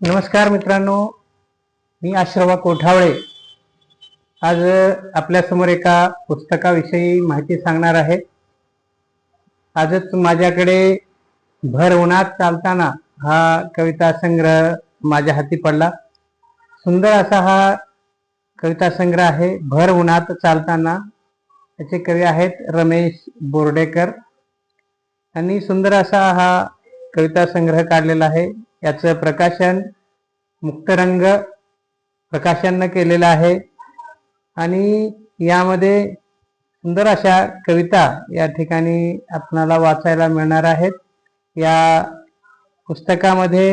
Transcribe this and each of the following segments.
नमस्कार मित्रांनो मी आश्रवा कोठावळे. आज आपल्यासमोर एका पुस्तकाविषयी माहिती सांगणार आहे. आजच माझ्याकडे भर उन्हात चालताना हा कविता संग्रह माझ्या हाती पडला. सुंदर असा हा कविता संग्रह आहे भर उन्हात चालताना. याचे कवी आहेत रमेश बोर्डेकर. आणि सुंदर असा हा कविता संग्रह काढलेला आहे. याचं प्रकाशन मुक्तरंग प्रकाशननं केलेलं आहे. आणि यामध्ये सुंदर अशा कविता या ठिकाणी आपणाला वाचायला मिळणार आहेत. या पुस्तकामध्ये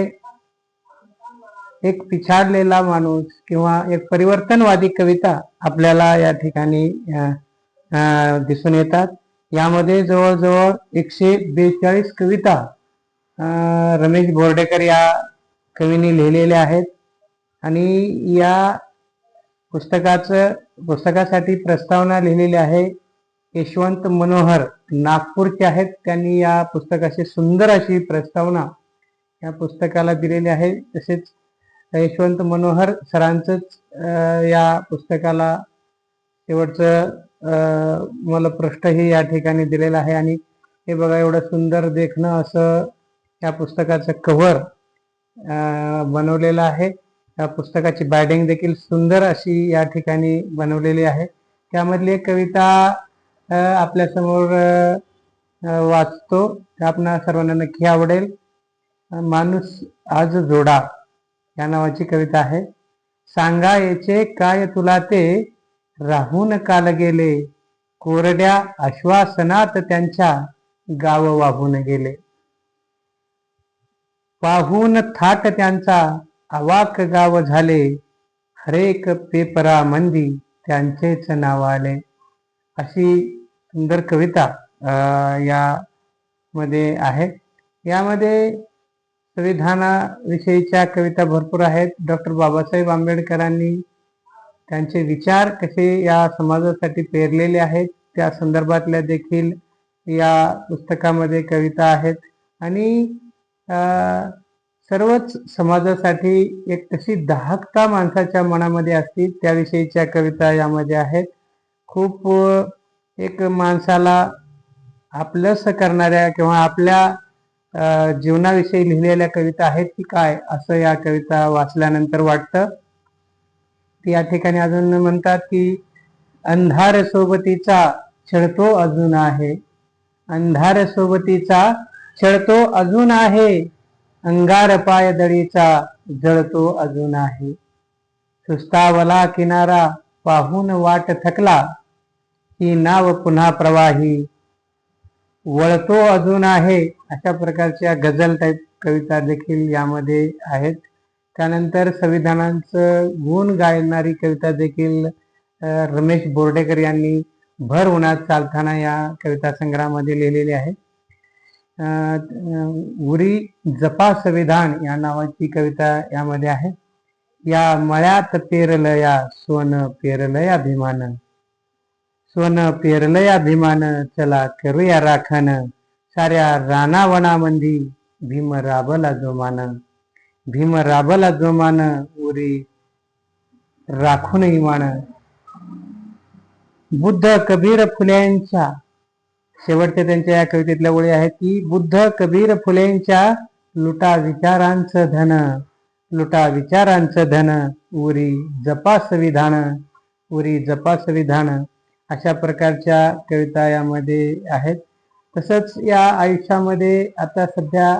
एक पिछाडलेला माणूस किंवा एक परिवर्तनवादी कविता आपल्याला या ठिकाणी दिसून येतात. यामध्ये जवळजवळ एकशे बेचाळीस कविता रमेश बोर्डेकर या कवीने लिहिलेल्या आहेत. आणि या पुस्तकाचं पुस्तकासाठी प्रस्तावना लिहिलेली आहे यशवंत मनोहर. नागपूरचे आहेत. त्यांनी या पुस्तकाची सुंदर अशी प्रस्तावना या पुस्तकाला दिलेली आहे. तसेच यशवंत मनोहर सरांचंच या पुस्तकाला शेवटचं मला पृष्ठही या ठिकाणी दिलेलं आहे. आणि हे बघा एवढं सुंदर देखणं असं या पुस्तकाचं कव्हर बनवलेलं आहे. या पुस्तकाची बायडिंग देखील सुंदर अशी या ठिकाणी बनवलेली आहे. त्यामधली एक कविता आपल्यासमोर वाचतो. आपणा सर्वांना नक्की आवडेल. माणूस आज जोडा या नावाची कविता आहे. सांगा याचे काय तुला ते? राहून काल गेले. कोरड्या आश्वासनात त्यांच्या गाव वाहून गेले. पाहून थाट त्यांचा अवाक गाव झाले. हरेक पेपरा मंदी त्यांचेच नाव आले. अशी सुंदर कविता यामध्ये आहे. यामध्ये संविधानाविषयीच्या कविता भरपूर आहेत. डॉक्टर बाबासाहेब आंबेडकरांनी त्यांचे विचार कसे या समाजासाठी पेरलेले आहेत त्या संदर्भातल्या देखील या पुस्तकामध्ये कविता आहेत. आणि सर्वच समाजासाठी एक तशी दाहकता माणसाच्या मनामध्ये असते त्याविषयीच्या कविता यामध्ये आहेत. खूप एक माणसाला आपलंस करणाऱ्या किंवा आपल्या जीवनाविषयी लिहिलेल्या कविता आहेत की काय असं या कविता वाचल्यानंतर वाटतं. ती या ठिकाणी अजून म्हणतात की अंधार सोबतीचा छळतो अजून आहे. अंधार सोबतीचा छळतो अजून आहे. अंगार पाय दळीचा जळतो अजून आहे. सुस्तावला किनारा पाहून वाट थकला ही नाव पुन्हा प्रवाही. वळतो अजून आहे. अशा प्रकारच्या गझल टाईप कविता देखील यामध्ये आहेत. त्यानंतर संविधानांचं गुण गायणारी कविता देखील रमेश बोर्डेकर यांनी भर उन्हात चालताना या कविता संग्रहामध्ये लिहिलेली आहे. उरी जपा संविधान या नावाची कविता यामध्ये आहे. या मळ्यात पेरलया सोन पेरलया पेरलं या भीमान. सोनं भीमान चला करूया राखण. साऱ्या रानावनामंदी भीम राबला जोमान. भीम राबला जोमान उरी राखून इमान बुद्ध कबीर फुल्यांच्या शेवटच्या त्यांच्या या कवितेतल्या ओळी आहेत की बुद्ध कबीर फुलेंच्या लुटा विचारांचं धन लुटा विचारांचं धन उरी जपा संविधान उरी जपा संविधान अशा प्रकारच्या कविता यामध्ये आहेत. तसंच या आयुष्यामध्ये आता सध्या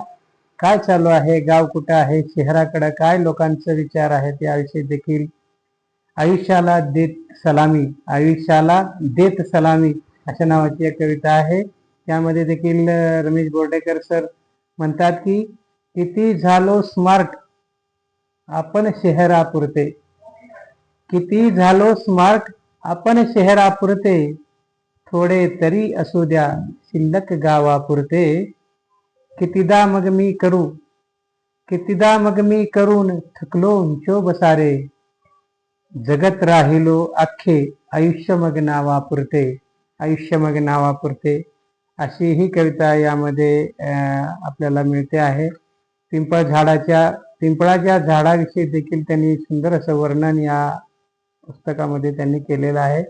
काय चालू आहे गाव कुठं आहे शहराकडं काय लोकांचे विचार आहेत याविषयी देखील आयुष्याला देत सलामी आयुष्याला देत सलामी अशा नावाची एक कविता आहे. त्यामध्ये देखील रमेश बोर्डेकर सर म्हणतात की किती झालो स्मार्ट आपण शहरापुरते. किती झालो स्मार्ट आपण शहरापुरते. थोडे तरी असू द्या शिल्लक गावापुरते. कितीदा मग मी करू? कितीदा मग मी करून थकलो उंचो बसारे जगत राहिलो अख्खे आयुष्य मग नावापुरते. आयुष्य मग नावापुरते. अशी ही कविता यामध्ये आपल्याला मिळते आहे. पिंपळ झाडाच्या पिंपळाच्या झाडाविषयी देखील त्यांनी सुंदर असं वर्णन या पुस्तकामध्ये त्यांनी केलेलं आहे.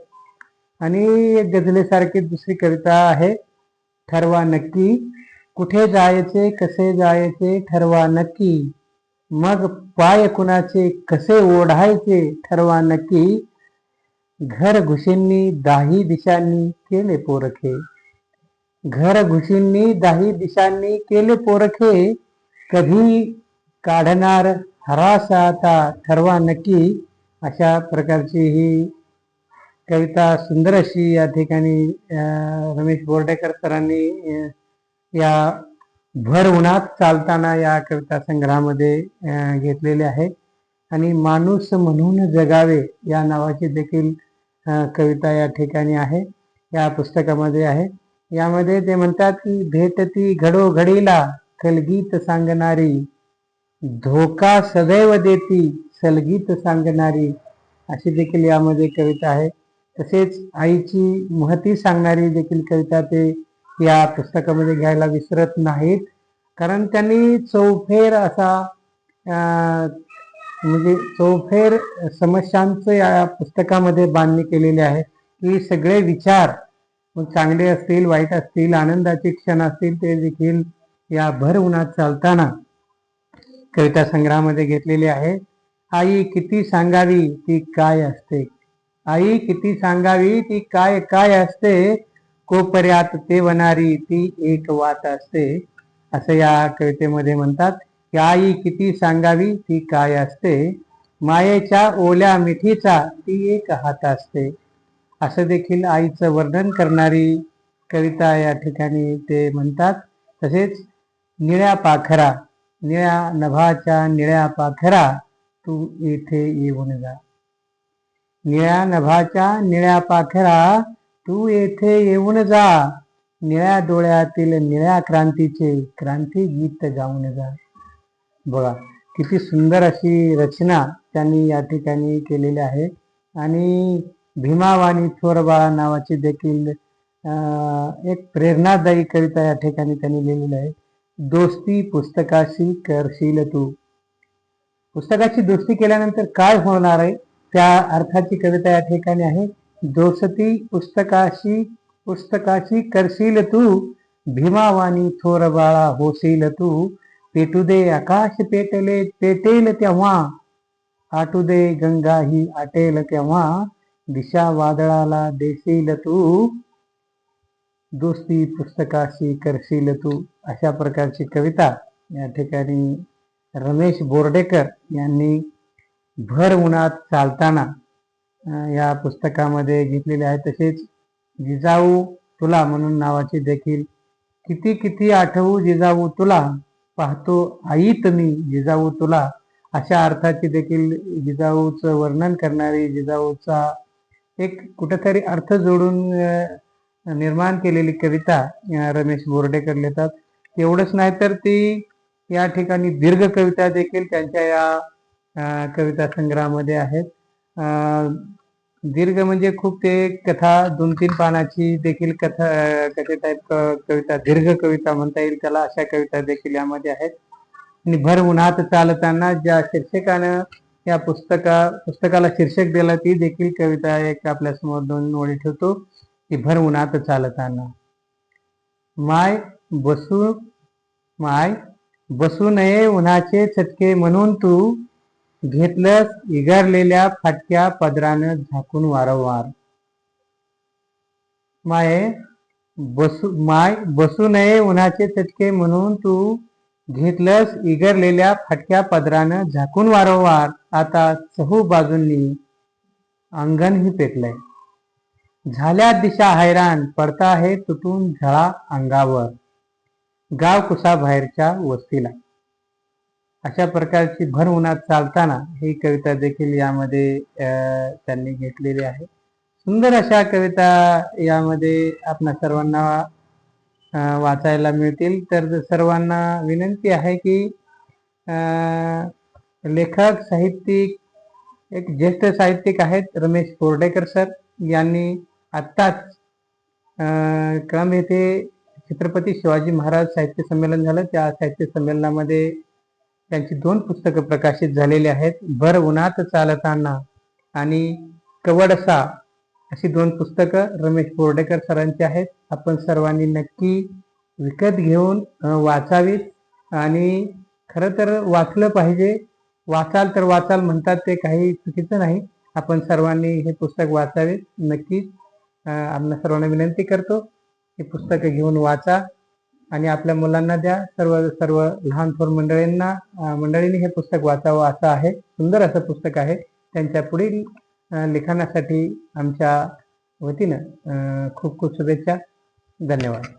आणि एक गजलेसारखी दुसरी कविता आहे ठरवा नक्की. कुठे जायचे कसे जायचे ठरवा नक्की. मग पाय कुणाचे कसे ओढायचे ठरवा नक्की. घर घुशींनी दाही दिशांनी केले पोरखे. घर घुशींनी दाही दिशांनी केले पोरखे. कधी काढणार हरासा आता ठरवा नक्की. अशा प्रकारची ही कविता सुंदर अशी या ठिकाणी अं, रमेश बोर्डेकर सरांनी या भर उन्हात चालताना या कविता संग्रहामध्ये घेतलेले आहे. आणि माणूस म्हणून जगावे या नावाची देखील कविता या ठिकाणी आहे या पुस्तकामध्ये आहे. यामध्ये ते म्हणतात की भेटती घडोघडीला कलगीत सांगणारी धोका सदैव देती सलगीत सांगणारी अशी देखील यामध्ये कविता आहे. तसेच आईची महती सांगणारी देखील कविता ते या पुस्तकामध्ये घ्यायला विसरत नाहीत. कारण त्यांनी चौफेर असा म्हणजे चौफेर समस्यांचं या पुस्तकामध्ये बांधणी केलेली आहे की सगळे विचार मग चांगले असतील वाईट असतील आनंदाचे क्षण असतील ते देखील या भर उन्हात चालताना कविता संग्रहामध्ये घेतलेली आहे. आई किती सांगावी ती काय असते? आई किती सांगावी ती काय काय असते? कोपर्यात ते वनारी ती एक वात असते. असं या कवितेमध्ये म्हणतात. आई किती सांगावी ती काय असते? मायेच्या ओल्या मिठीचा ती एक हात असते. असं देखील आईचं वर्णन करणारी कविता या ठिकाणी ते म्हणतात. तसेच निळ्या पाखरा निळ्या नभाच्या निळ्या पाखरा तू येथे येऊन जा. निळ्या नभाच्या निळ्या पाखरा तू येथे येऊन जा. निळ्या डोळ्यातील निळ्या क्रांतीचे क्रांती गीत गाऊन जा. बघा किती सुंदर अशी रचना त्यांनी या ठिकाणी केलेली आहे. आणि भीमावाणी थोरबाळा नावाची देखील एक प्रेरणादायी कविता या ठिकाणी त्यांनी लिहिलेली आहे. दोस्ती पुस्तकाशी करशील तू. पुस्तकाची दोस्ती केल्यानंतर काय होणार आहे? त्या अर्थाची कविता या ठिकाणी आहे. दोस्ती पुस्तकाशी पुस्तकाशी करशील तू. भीमावाणी थोर बाळा होशील तू. पेटू दे आकाश पेटले पेटेल तेव्हा. आटू दे गंगा ही आटेल तेव्हा. दिशा वादळाला देशील तू. दोस्ती पुस्तकाशी करशील तू. अशा प्रकारची कविता या ठिकाणी रमेश बोर्डेकर यांनी भर उन्हात चालताना या पुस्तकामध्ये घेतलेले आहे तसेच जिजाऊ तुला म्हणून नावाची देखील किती किती आठवू जिजाऊ तुला. पाहतो आईत मी जिजाऊ तुला. अशा अर्थाची देखील जिजाऊचं वर्णन करणारी जिजाऊचा एक कुठेतरी अर्थ जोडून निर्माण केलेली कविता रमेश बोर्डेकर लिहितात. एवढंच नाही तर ती या ठिकाणी दीर्घ कविता देखील त्यांच्या या कविता संग्रहामध्ये आहेत. अं, दीर्घ म्हणजे खूप ते कथा दोन तीन पानाची देखील कथा कथे टाईप कविता दीर्घ कविता म्हणता येईल त्याला अशा कविता देखील यामध्ये आहेत. आणि भर उन्हात चालताना ज्या शीर्षकानं या पुस्तका पुस्तकाला शीर्षक दिला ती देखील कविता एक आपल्यासमोर दोन ओळी ठेवतो की भर उन्हात चालताना. माय बसू माय बसू नये उन्हाचे चटके म्हणून तू घेतलंस इगारलेल्या फाटक्या पदरानं झाकून वारंवार. माये बसू माय बसू नये उन्हाचे चटके म्हणून तू घेतलंस इगरलेल्या फाटक्या पदरानं झाकून वारंवार. आता चहू बाजूंनी अंगणही पेटलंय. झाल्या दिशा हैराण पडता आहे तुटून झळा अंगावर. गाव कुसा बाहेरच्या वस्तीला. अशा प्रकारची भर उन्हात चालताना ही कविता देखील यामध्ये त्यांनी घेतलेली आहे. सुंदर अशा कविता यामध्ये आपणा सर्वांना वाचायला मिळतील. तर सर्वांना विनंती आहे की लेखक साहित्यिक एक ज्येष्ठ साहित्यिक आहेत रमेश कोर्डेकर सर यांनी आत्ताच कळंब येथे छत्रपती शिवाजी महाराज साहित्य संमेलन झालं. त्या साहित्य संमेलनामध्ये त्यांची दोन पुस्तकं प्रकाशित झालेली आहेत. भर उन्हात चालताना आणि कवडसा अशी दोन पुस्तकं रमेश बोर्डेकर सरांची आहेत. आपण सर्वांनी नक्की विकत घेऊन वाचावीत आणि खरं तर वाचलं पाहिजे. वाचाल तर वाचाल म्हणतात ते काही चुकीचं नाही. आपण सर्वांनी हे पुस्तक वाचावे नक्कीच अं, आपल्या सर्वांना विनंती करतो हे पुस्तकं घेऊन वाचा. आणि आपल्या मुलांना द्या. सर्व सर्व लहान थोर मंडळींना मंडळींनी हे पुस्तक वाचावं असं आहे. सुंदर असं पुस्तक आहे. त्यांच्या पुढील लिखाणासाठी आमच्या वतीनं अं, खूप खूप शुभेच्छा. धन्यवाद.